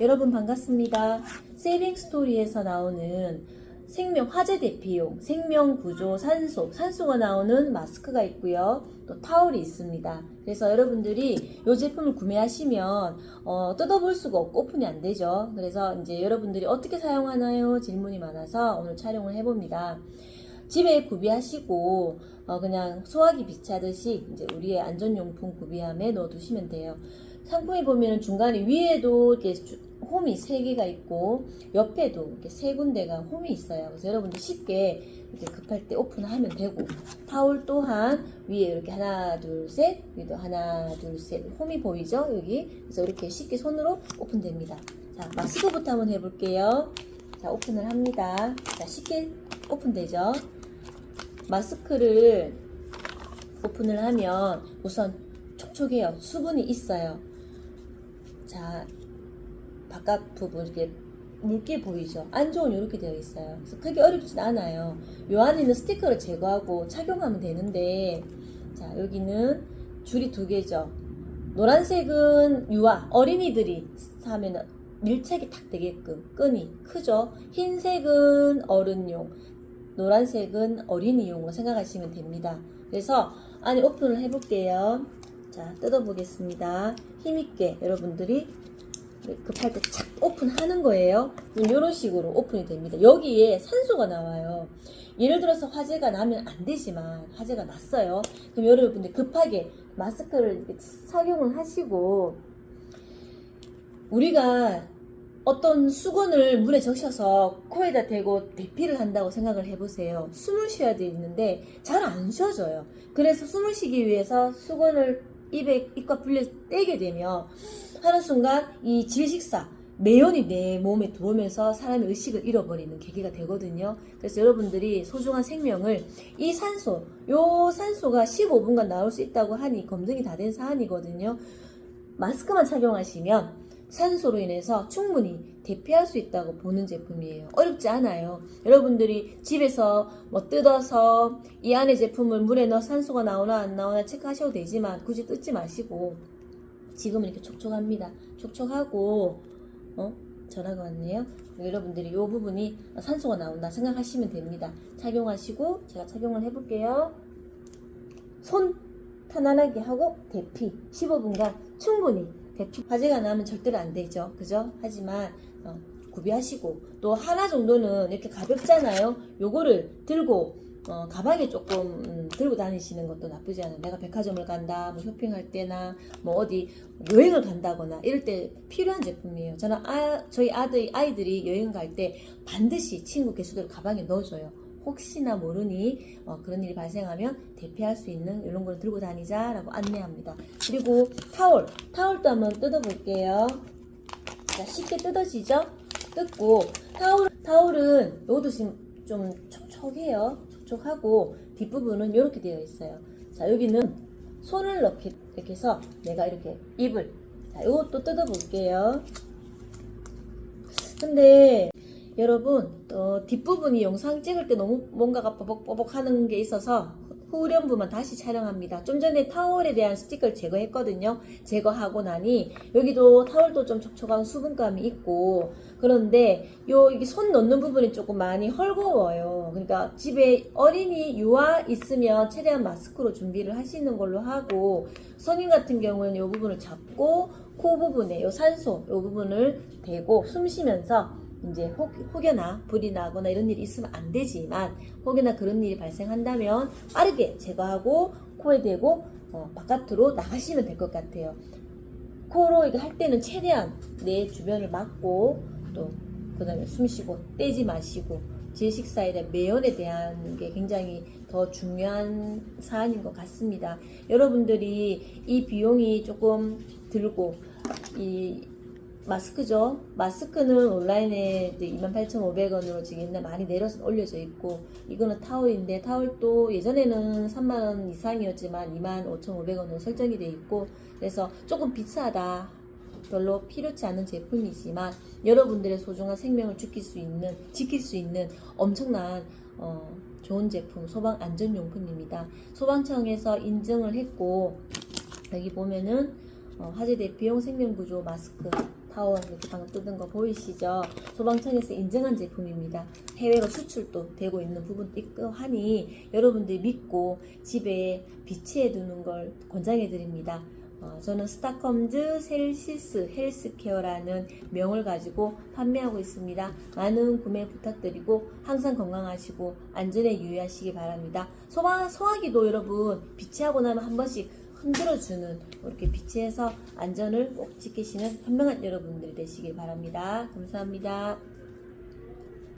여러분 반갑습니다. 세이빙 스토리에서 나오는 생명 화재 대피용 생명 구조 산소 산소가 나오는 마스크가 있고요. 또 타올이 있습니다. 그래서 여러분들이 이 제품을 구매하시면 어, 뜯어볼 수가 없고 오픈이 안 되죠. 그래서 이제 여러분들이 어떻게 사용하나요? 질문이 많아서 오늘 촬영을 해봅니다. 집에 구비하시고 어, 그냥 소화기 비치하듯이 이제 우리의 안전용품 구비함에 넣어두시면 돼요. 상품에 보면 중간에 위에도 이렇게 주- 홈이 세 개가 있고 옆에도 이렇게 세 군데가 홈이 있어요. 그래서 여러분들 쉽게 이렇게 급할 때 오픈하면 되고 타올 또한 위에 이렇게 하나 둘셋 위도 하나 둘셋 홈이 보이죠 여기 그래서 이렇게 쉽게 손으로 오픈됩니다. 자 마스크부터 한번 해볼게요. 자 오픈을 합니다. 자 쉽게 오픈되죠. 마스크를 오픈을 하면 우선 촉촉해요. 수분이 있어요. 자, 바깥 부분 이렇게 물기 보이죠? 안쪽은 이렇게 되어 있어요. 그래서 크게 어렵진 않아요. 요 안에 있는 스티커를 제거하고 착용하면 되는데, 자, 여기는 줄이 두 개죠. 노란색은 유아, 어린이들이 사면 밀착이 딱 되게끔 끈이 크죠. 흰색은 어른용, 노란색은 어린이용으로 생각하시면 됩니다. 그래서 안에 오픈을 해볼게요. 자, 뜯어보겠습니다. 힘있게 여러분들이 급할 때 착 오픈하는 거예요. 이런 식으로 오픈이 됩니다. 여기에 산소가 나와요. 예를 들어서 화재가 나면 안 되지만 화재가 났어요. 그럼 여러분들 급하게 마스크를 착용을 하시고 우리가 어떤 수건을 물에 적셔서 코에다 대고 대피를 한다고 생각을 해보세요. 숨을 쉬어야 되는데 잘 안 쉬어져요. 그래서 숨을 쉬기 위해서 수건을 입에 입과 불려 떼게 되면 하는 순간 이 질식사 매연이 내 몸에 들어오면서 사람의 의식을 잃어버리는 계기가 되거든요. 그래서 여러분들이 소중한 생명을 이 산소, 요 산소가 15분간 나올 수 있다고 하니 검증이 다 된 사안이거든요. 마스크만 착용하시면 산소로 인해서 충분히 대피할 수 있다고 보는 제품이에요. 어렵지 않아요. 여러분들이 집에서 뭐 뜯어서 이 안에 제품을 물에 넣어 산소가 나오나 안 나오나 체크하셔도 되지만 굳이 뜯지 마시고 지금은 이렇게 촉촉합니다. 촉촉하고 어? 전화가 왔네요. 여러분들이 이 부분이 산소가 나온다 생각하시면 됩니다. 착용하시고 제가 착용을 해볼게요. 손 편안하게 하고 대피 15분간 충분히 대피 화재가 나면 절대로 안 되죠. 그죠? 하지만 어, 구비하시고 또 하나 정도는 이렇게 가볍잖아요. 요거를 들고 어, 가방에 조금 음, 들고 다니시는 것도 나쁘지 않아요. 내가 백화점을 간다, 뭐 쇼핑할 때나 뭐 어디 여행을 간다거나 이럴 때 필요한 제품이에요. 저는 아, 저희 아들 아이들이 여행 갈 때 반드시 친구 개수들 가방에 넣어줘요. 혹시나 모르니 어, 그런 일이 발생하면 대피할 수 있는 이런 걸 들고 다니자라고 안내합니다. 그리고 타올, 타올도 한번 뜯어볼게요. 자, 쉽게 뜯어지죠? 뜯고 타올, 타올은 요것도 지금 좀 촉촉해요. 촉촉하고 뒷부분은 이렇게 되어 있어요. 자, 여기는 손을 넣게 이렇게 해서 내가 이렇게 입을 자, 요것도 뜯어볼게요. 근데 여러분 어, 뒷부분이 영상 찍을 때 너무 뭔가가 뻐벅뻐벅 하는 게 있어서 후렴부만 다시 촬영합니다. 좀 전에 타월에 대한 스티커를 제거했거든요. 제거하고 나니 여기도 타월도 좀 촉촉한 수분감이 있고 그런데 요 이게 손 넣는 부분이 조금 많이 헐거워요. 그러니까 집에 어린이 유아 있으면 최대한 마스크로 준비를 하시는 걸로 하고 성인 같은 경우는 이 부분을 잡고 코 부분에 요 산소 요 부분을 대고 숨 쉬면서 이제 혹, 혹여나 불이 나거나 이런 일이 있으면 안 되지만 혹여나 그런 일이 발생한다면 빠르게 제거하고 코에 대고 어, 바깥으로 나가시면 될 것 같아요. 코로 이거 할 때는 최대한 내 주변을 막고 또 그다음에 숨 쉬고 떼지 마시고 질식사에 대한 매연에 대한 게 굉장히 더 중요한 사안인 것 같습니다. 여러분들이 이 비용이 조금 들고 이 마스크죠. 마스크는 온라인에 28,500원으로 지금 옛날 많이 내려서 올려져 있고 이거는 타올인데 타올도 예전에는 3만원 이상이었지만 25,500원으로 설정이 돼 있고 그래서 조금 비싸다. 별로 필요치 않은 제품이지만 여러분들의 소중한 생명을 지킬 수 있는 지킬 수 있는 엄청난 어, 좋은 제품 소방 안전용품입니다. 소방청에서 인증을 했고 여기 보면은 어, 화재 대피용 생명구조 마스크 타워 이렇게 방금 뜯은 거 보이시죠? 소방청에서 인정한 제품입니다. 해외로 수출도 되고 있는 부분도 있고 하니 여러분들이 믿고 집에 비치해 두는 걸 권장해 드립니다. 어, 저는 스타컴즈 셀시스 헬스케어라는 명을 가지고 판매하고 있습니다. 많은 구매 부탁드리고 항상 건강하시고 안전에 유의하시기 바랍니다. 소화, 소화기도 여러분 비치하고 나면 한 번씩 흔들어주는 이렇게 비치해서 안전을 꼭 지키시는 현명한 여러분들이 되시길 바랍니다. 감사합니다.